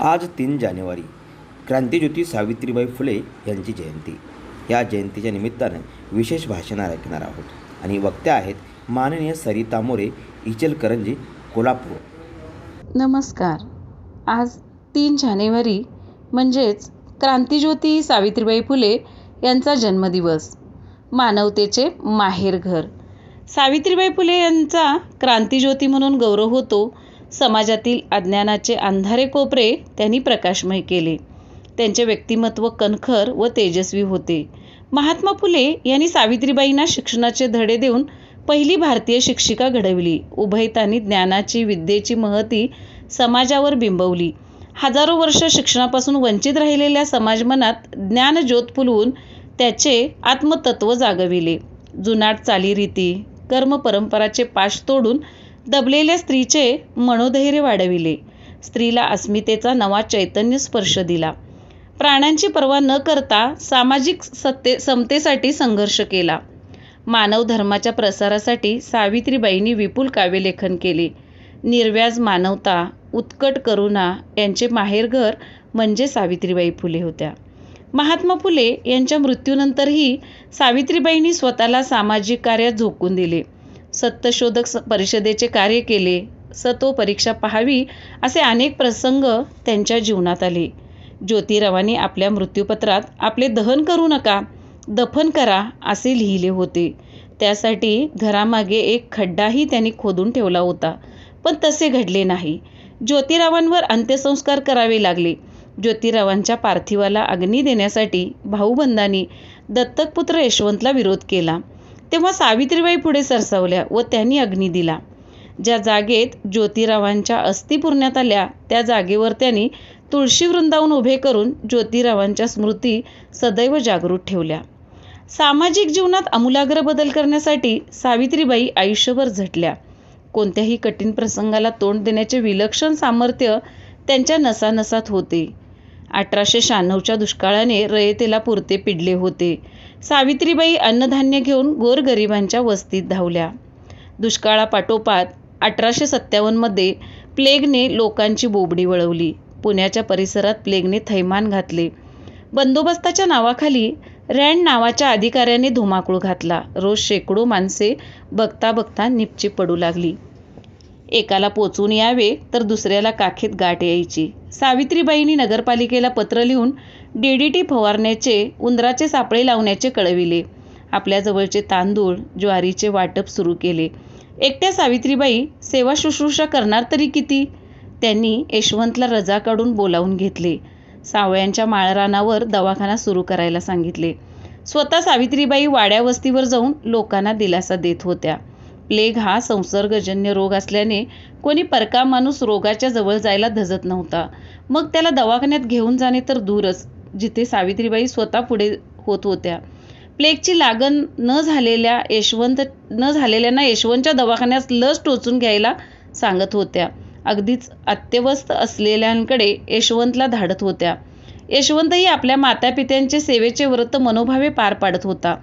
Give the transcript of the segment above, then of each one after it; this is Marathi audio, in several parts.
आज तीन जानेवारी. क्रांतिज्योती सावित्रीबाई फुले यांची जयंती. या जयंतीच्या निमित्तानं विशेष भाषण ऐकणार आहोत. आणि वक्त्या आहेत माननीय सरिता मोरे इचलकरंजी कोल्हापूर. नमस्कार. आज तीन जानेवारी म्हणजेच क्रांतिज्योती सावित्रीबाई फुले यांचा जन्मदिवस. मानवतेचे माहेरघर सावित्रीबाई फुले यांचा क्रांतिज्योती म्हणून गौरव होतो. समाजातील अज्ञानाचे अंधारे कोपरे त्यांनी प्रकाशमय केले. त्यांचे व्यक्तिमत्व कणखर व तेजस्वी होते. महात्मा फुले यांनी सावित्रीबाईंना शिक्षणाचे धडे देऊन पहिली भारतीय शिक्षिका घडविली. उभयतांनी ज्ञानाची विद्येची महती समाजावर बिंबवली. हजारो वर्ष शिक्षणापासून वंचित राहिलेल्या समाजमनात ज्ञान ज्योत फुलवून त्याचे आत्मतत्व जागविले. जुनाट चालीरीती कर्म परंपराचे पाश तोडून दबलेल्या स्त्रीचे मनोधैर्य वाढविले. स्त्रीला अस्मितेचा नवा चैतन्य स्पर्श दिला. प्राण्यांची पर्वा न करता सामाजिक सत्ते समतेसाठी संघर्ष केला. मानव धर्माच्या प्रसारासाठी सावित्रीबाईंनी विपुल काव्यलेखन केले. निर्व्याज मानवता उत्कट करुणा यांचे माहेरघर म्हणजे सावित्रीबाई फुले होत्या. महात्मा फुले यांच्या मृत्यूनंतरही सावित्रीबाईंनी स्वतःला सामाजिक कार्यात झोकून दिले. सत्यशोधक स- परिषदेचे कार्य केले. सतो परीक्षा पाहावी असे अनेक प्रसंग त्यांच्या जीवनात आले. ज्योतिरावांनी आपल्या मृत्यूपत्रात आपले दहन करू नका दफन करा असे लिहिले होते. त्यासाठी घरामागे एक खड्डाही त्यांनी खोदून ठेवला होता पण तसे घडले नाही. ज्योतिरावांवर अंत्यसंस्कार करावे लागले. ज्योतिरावांच्या पार्थिवाला अग्नी देण्यासाठी भाऊबंदांनी दत्तकपुत्र यशवंतला विरोध केला. तेव्हा सावित्रीबाई पुढे सरसावल्या व त्यांनी अग्नी दिला. ज्या जागेत ज्योतिरावांच्या अस्थी पुरण्यात आल्या त्या जागेवर त्यांनी तुळशी वृंदावन उभे करून ज्योतिरावांच्या स्मृती सदैव जागृत ठेवल्या. सामाजिक जीवनात आमूलाग्र बदल करण्यासाठी सावित्रीबाई आयुष्यभर झटल्या. कोणत्याही कठीण प्रसंगाला तोंड देण्याचे विलक्षण सामर्थ्य त्यांच्या नसानसात होते. अठराशे शहाण्णवच्या दुष्काळाने रयतेला पुरते पिडले होते. सावित्रीबाई अन्नधान्य घेऊन गोरगरिबांच्या वस्तीत धावल्या. दुष्काळापाठोपाठ अठराशे सत्तावन्नमध्ये प्लेगने लोकांची बोबडी वळवली. पुण्याच्या परिसरात प्लेगने थैमान घातले. बंदोबस्ताच्या नावाखाली रँड नावाच्या अधिकाऱ्याने धुमाकूळ घातला. रोज शेकडो माणसे बघता बघता निपची पडू लागली. एकाला पोचून यावे तर दुसऱ्याला काखेत गाठ यायची. सावित्रीबाईंनी नगरपालिकेला पत्र लिहून डीडीटी फवारण्याचे उंदराचे सापळे लावण्याचे कळविले. आपल्या जवळचे तांदूळ ज्वारीचे वाटप सुरू केले. एकट्या सावित्रीबाई सेवा शुश्रूषा करणार तरी किती? त्यांनी यशवंतला रजा काढून बोलावून घेतले. सावळ्यांच्या माळरानावर दवाखाना सुरू करायला सांगितले. स्वतः सावित्रीबाई वाड्या वस्तीवर जाऊन लोकांना दिलासा देत होत्या. प्लेग हा संसर्गजन्य रोग असल्याने कोणी परका माणूस रोगाच्या जवळ जायला धजत नव्हता. मग त्याला दवाखान्यात घेऊन जाणे तर दूरच जिथे सावित्रीबाई स्वतः पुढे होत होत्या. प्लेगची लागण न झालेल्या यशवंत न झालेल्यांना यशवंतच्या दवाखान्यात लस टोचून घ्यायला सांगत होत्या. अगदीच अत्यवस्थ असलेल्यांकडे यशवंतला धाडत होत्या. यशवंतही आपल्या मातापित्यांचे सेवेचे व्रत मनोभावे पार पाडत होता.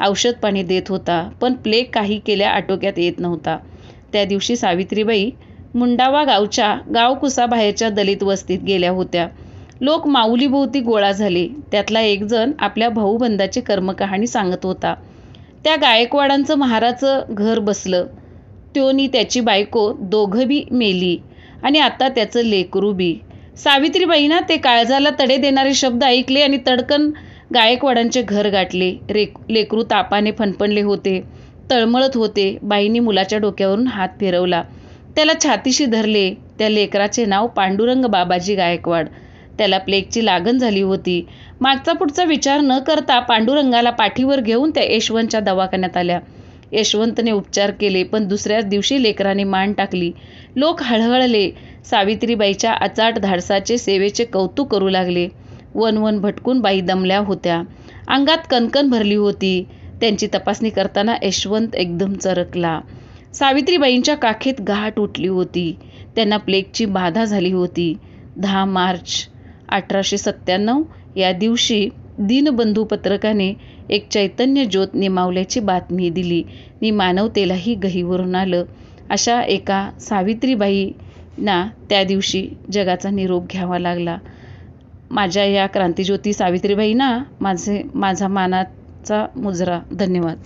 औषध पाणी देत होता पण प्लेग काही केल्या आटोक्यात येत नव्हता. त्या दिवशी सावित्रीबाई मुंडावा गावच्या गावकुसाबाहेरच्या दलित वस्तीत गेल्या होत्या. लोक माऊलीभोवती गोळा झाले. त्यातला एक जण आपल्या भाऊबंदाची कर्मकहाणी सांगत होता. त्या गायकवाडांचं महाराचं घर बसलं. त्योनी त्याची बायको दोघं बी मेली आणि आता त्याचं लेकरू बी. सावित्रीबाईंना ते काळजाला तडे देणारे शब्द ऐकले आणि तडकन गायकवाडांचे घर गाठले. रे लेकरू तापाने फणफणले होते. तळमळत होते. बाईंनी मुलाच्या डोक्यावरून हात फिरवला. त्याला छातीशी धरले. त्या लेकराचे नाव पांडुरंग बाबाजी गायकवाड. त्याला प्लेगची लागण झाली होती. मागचा पुढचा विचार न करता पांडुरंगाला पाठीवर घेऊन त्या यशवंतच्या दवाखान्यात आल्या. यशवंतने उपचार केले पण दुसऱ्याच दिवशी लेकराने मान टाकली. लोक हळहळले. सावित्रीबाईच्या अचाट धाडसाचे सेवेचे कौतुक करू लागले. वन वन भटकून बाई दमल्या होत्या. अंगात कणकण भरली होती. त्यांची तपासणी करताना यशवंत एकदम चरकला. सावित्रीबाईंच्या काखेत गाठ उठली होती. त्यांना प्लेगची बाधा झाली होती. दहा मार्च अठराशे सत्त्याण्णव या दिवशी दीनबंधू पत्रकाने एक चैतन्य ज्योत निमावल्याची बातमी दिली. मी मानवतेलाही गहीवरून आलं. अशा एका सावित्रीबाईंना त्या दिवशी जगाचा निरोप घ्यावा लागला. माझ्या या क्रांतीज्योती सावित्रीबाईंना माझे माझा मानाचा मुजरा. धन्यवाद.